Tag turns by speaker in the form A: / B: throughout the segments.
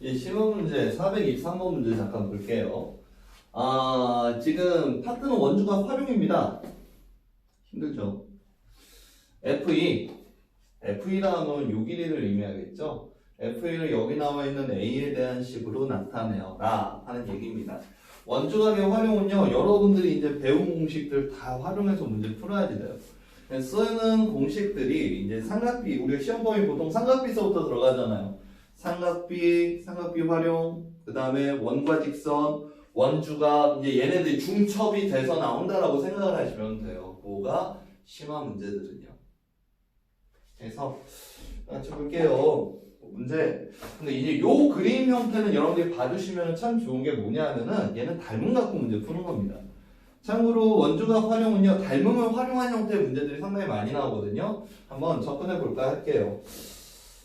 A: 이 시험 문제 423번 문제 잠깐 볼게요. 아, 지금 파트는 원주가 활용입니다. 힘들죠? F2. F2라 하면 요 길이를 의미하겠죠? F2를 여기 나와 있는 A에 대한 식으로 나타내어라 하는 얘기입니다. 원주각의 활용은요, 여러분들이 이제 배운 공식들 다 활용해서 문제 풀어야지 돼요. 쓰는 공식들이 이제 삼각비, 우리가 시험 범위 보통 삼각비서부터 들어가잖아요. 삼각비, 삼각비 활용, 그 다음에 원과 직선, 원주가 이제 얘네들이 중첩이 돼서 나온다라고 생각을 하시면 돼요. 뭐가 심화 문제들은요. 그래서 같이 볼게요. 문제. 근데 이제 요 그림 형태는 여러분들이 봐주시면 참 좋은 게 뭐냐면은 얘는 닮음 갖고 문제 푸는 겁니다. 참고로 원주각 활용은요 닮음을 활용한 형태의 문제들이 상당히 많이 나오거든요. 한번 접근해 볼까 할게요.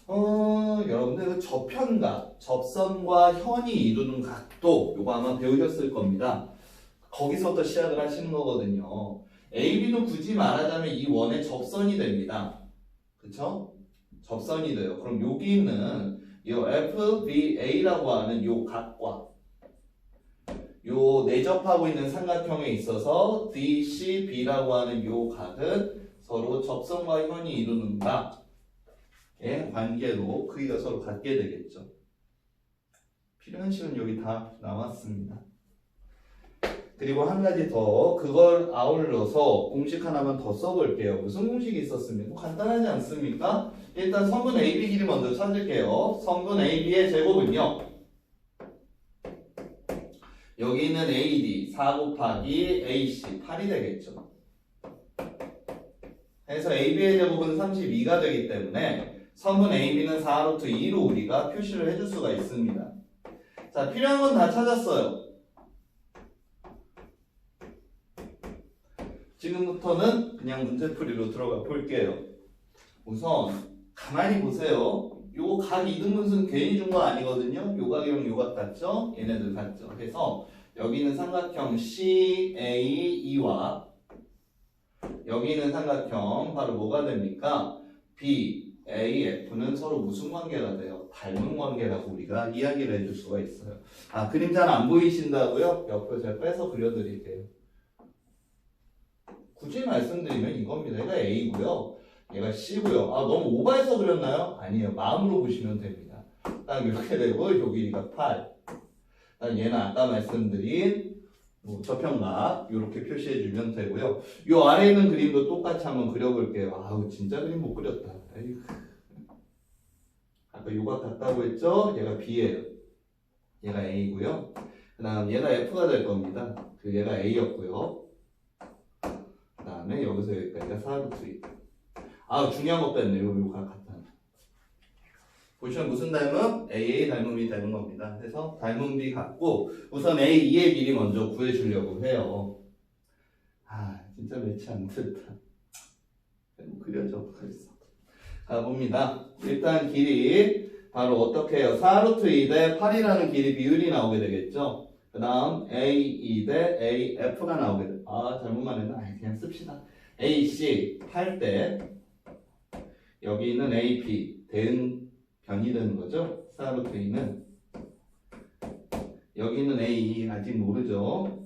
A: 어, 여러분들 그 저편각, 접선과 현이 이루는 각도 요거 아마 배우셨을 겁니다. 거기서부터 시작을 하시는 거거든요. AB는 굳이 말하자면 이 원의 접선이 됩니다. 그쵸? 접선이 돼요. 그럼 여기 있는 이 FBA라고 하는 요 각과 요 내접하고 있는 삼각형에 있어서 DCB라고 하는 요 각은 서로 접선과 현이 이루는가 의 관계로 크기가 서로 같게 되겠죠. 필요한 식은 여기 다 나왔습니다. 그리고 한 가지 더 그걸 아울러서 공식 하나만 더 써볼게요. 무슨 공식이 있었습니까? 간단하지 않습니까? 일단 성분 AB 길이 먼저 찾을게요. 성분 AB의 제곱은요. 여기 있는 AD 4 곱하기 AC 8이 되겠죠. 해서 AB의 제곱은 32가 되기 때문에 성분 AB는 4루트 2로 우리가 표시를 해줄 수가 있습니다. 자, 필요한 건 다 찾았어요. 지금부터는 그냥 문제풀이로 들어가 볼게요. 우선 가만히 보세요. 요각 이등분수는 괜히 준 거 아니거든요. 요 각이랑 요각 같죠? 얘네들 같죠? 그래서 여기는 삼각형 CAE와 여기는 삼각형 바로 뭐가 됩니까? BAF는 서로 무슨 관계가 돼요? 닮은 관계라고 우리가 이야기를 해줄 수가 있어요. 아 그림 잘 안 보이신다고요? 옆으로 제가 빼서 그려드릴게요. 굳이 말씀드리면 이겁니다. 얘가 A고요. 얘가 C고요. 아 너무 오버해서 그렸나요? 아니에요. 마음으로 보시면 됩니다. 딱 이렇게 되고 요 길이가 8. 딱 얘는 아까 말씀드린 뭐 저평각 이렇게 표시해주면 되고요. 요 아래 있는 그림도 똑같이 한번 그려볼게요. 아우 진짜 그림 못 그렸다. 에이구. 아까 요가 같다고 했죠? 얘가 B예요. 얘가 A고요. 그 다음 얘가 F가 될 겁니다. 그 얘가 A였고요. 그 다음에 여기서 여기까지가 4루트 2. 아 중요한 거 뺐네요. 요거 같다. 보시면 무슨 닮음? AA 닮음이 되는 겁니다. 그래서 닮음 B 같고 우선 A2의 길이 먼저 구해주려고 해요. 아 진짜 매치 안 됐다. 뭐 그려줘 어떡하겠어. 가봅니다. 일단 길이 바로 어떻게 해요? 4루트 2대 8이라는 길이 비율이 나오게 되겠죠. 그 다음 A2 대 AF가 나오게 돼. 아 잘못만 했나? 아, 그냥 씁시다. AC 8대 여기 있는 AP 대응 변이 되는 거죠. 4루트 2는 여기 있는 A 아직 모르죠.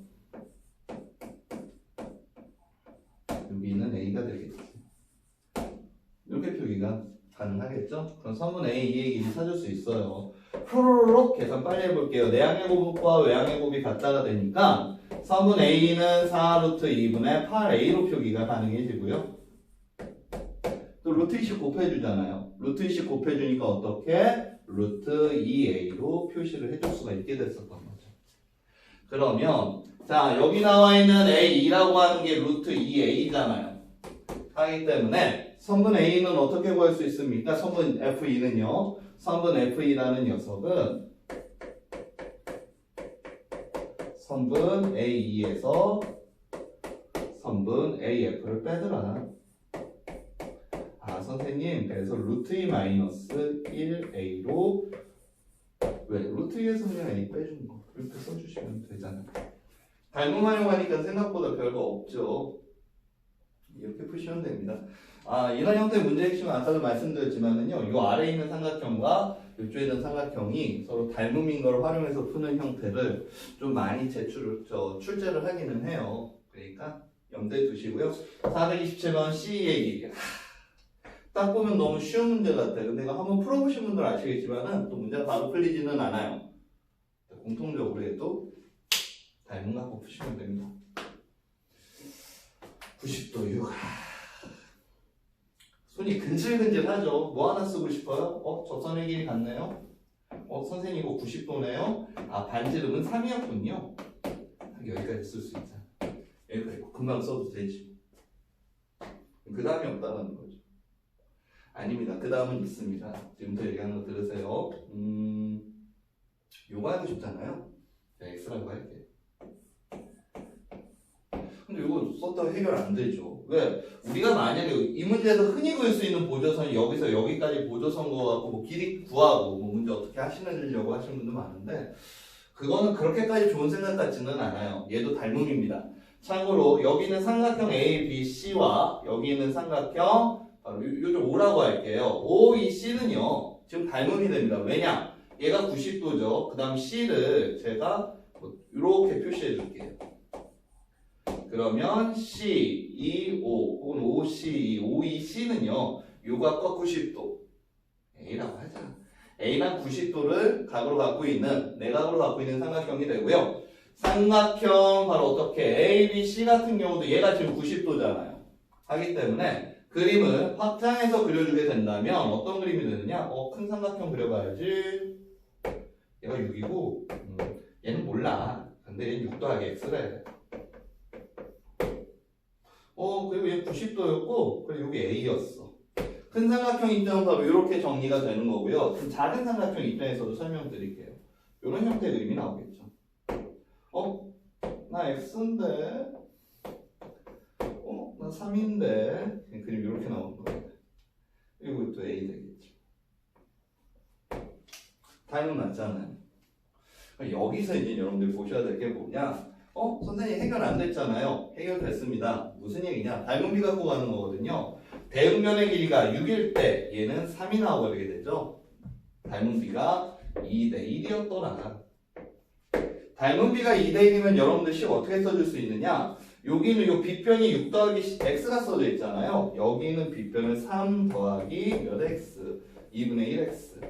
A: 여기 있는 A가 되겠지. 표기가 가능하겠죠? 그럼 성분 A, 2의 길이 찾을 수 있어요. 프로로록 계산 빨리 해볼게요. 내항의 곱과 외항의 곱이 같다가 되니까 성분 A는 4 루트 2분의 8A로 표기가 가능해지고요. 또 루트 2씩 곱해주잖아요. 루트 2씩 곱해주니까 어떻게? 루트 2A로 표시를 해줄 수가 있게 됐었던 거죠. 그러면 자 여기 나와 있는 A2라고 하는 게 루트 2A잖아요. 하기 때문에 성분 A는 어떻게 구할 수 있습니까? 성분 F2는요. 성분 F2라는 녀석은 성분 A2에서 성분 AF를 빼더라. 아 선생님 그래서 루트 2 마이너스 1A로 왜? 루트 2에서 그냥 A 빼주는 거 이렇게 써주시면 되잖아요. 닮음 활용하니까 생각보다 별거 없죠. 이렇게 푸시면 됩니다. 아, 이런 형태의 문제 핵심은 아까도 말씀드렸지만은요, 이 아래에 있는 삼각형과 이쪽에 있는 삼각형이 서로 닮음인 걸 활용해서 푸는 형태를 좀 많이 제출을 저 출제를 하기는 해요. 그러니까 염두에 두시고요. 427번 C의 길이. 딱 보면 너무 쉬운 문제 같아요. 근데 이거 한번 풀어보신 분들 아시겠지만은 또 문제가 바로 풀리지는 않아요. 공통적으로 해도 거 갖고 푸시면 됩니다. 90도 6. 손이 근질근질하죠. 뭐 하나 쓰고 싶어요? 어, 접선의 길이 같네요. 어, 선생님 이거 90도네요. 아, 반지름은 3이었군요. 여기까지 쓸 수 있잖아. 여기까지 금방 써도 되지. 그 다음이 없다는 거죠. 아닙니다. 그 다음은 있습니다. 지금부터 얘기하는 거 들으세요. 음, 요거 하고 싶잖아요. 네, X라고 할게요. 썼다가 해결 안 되죠. 왜? 우리가 만약에 이 문제에서 흔히 구할 수 있는 보조선이 여기서 여기까지 보조선 거 갖고 뭐 길이 구하고 뭐 문제 어떻게 하시려고 하시는 분들 많은데 그거는 그렇게까지 좋은 생각 같지는 않아요. 얘도 닮음입니다. 참고로 여기는 삼각형 A, B, C와 여기 있는 삼각형 바로 요- 요즘 O라고 할게요. O, E, C는요 지금 닮음이 됩니다. 왜냐? 얘가 90도죠. 그 다음 C를 제가 뭐 이렇게 표시해 줄게요. 그러면 C, E, O 혹은 O, C, E, O, E, C는요 요각과 90도 A라고 하자. A랑 90도를 각으로 갖고 있는 내각으로 갖고 있는 삼각형이 되고요. 삼각형 바로 어떻게 A, B, C 같은 경우도 얘가 지금 90도잖아요. 하기 때문에 그림을 확장해서 그려주게 된다면 어떤 그림이 되느냐? 어, 큰 삼각형 그려봐야지. 얘가 6이고 얘는 몰라. 근데 얘는 6 더하기 X래. 어, 그리고 얘 90도였고, 그리고 여기 A였어. 큰 삼각형 입장은 바로 이렇게 정리가 되는 거고요. 좀 작은 삼각형 입장에서도 설명드릴게요. 이런 형태의 그림이 나오겠죠. 어? 나 X인데? 어? 나 3인데? 그림 이렇게 나오는 거예요. 그리고 또 A 되겠죠. 타임은 맞잖아요. 여기서 이제 여러분들 보셔야 될 게 뭐냐? 어? 선생님 해결 안 됐잖아요. 해결됐습니다. 무슨 얘기냐? 닮은비 갖고 가는 거거든요. 대응면의 길이가 6일 때 얘는 3이 나와버리게 되죠. 닮은비가 2대 1이었더라. 닮은비가 2대 1이면 여러분들 식 어떻게 써줄 수 있느냐? 여기는 요 빗변이 6 더하기 x가 써져 있잖아요. 여기는 빗변을 3 더하기 몇 x? 2분의 1x.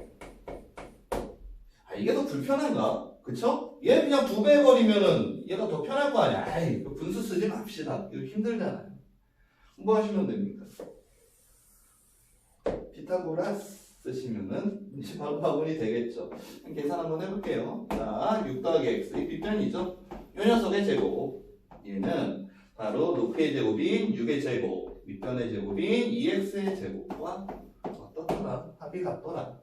A: 아, 이게 더 불편한가? 그쵸? 얘 그냥 두 배 버리면은 얘가 더 편할 거 아니야. 아이, 그 분수 쓰지 맙시다. 이거 힘들잖아요. 뭐 하시면 됩니까? 피타고라스 쓰시면은 이제 바로 바구니 되겠죠. 계산 한번 해볼게요. 자, 6 더하기 x, 이 빗변이죠? 요 녀석의 제곱. 얘는 바로 높이의 제곱인 6의 제곱, 윗변의 제곱인 2x의 제곱과 어떻더라? 합이 같더라.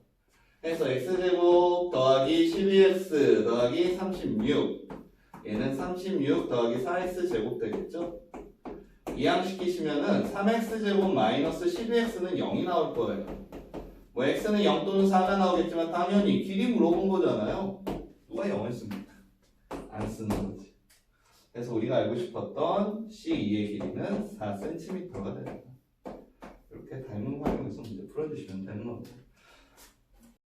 A: 그래서 x제곱 더하기 12x 더하기 36 얘는 36 더하기 4x 제곱 되겠죠? 이항시키시면은 3x제곱 마이너스 12x는 0이 나올 거예요. 뭐 x는 0 또는 4가 나오겠지만 당연히 길이 물어본 거잖아요. 누가 0을 씁니까? 안 쓰는 거지. 그래서 우리가 알고 싶었던 C2의 길이는 4cm가 됩니다. 이렇게 닮은 활용해서 문제 풀어주시면 되는 겁니다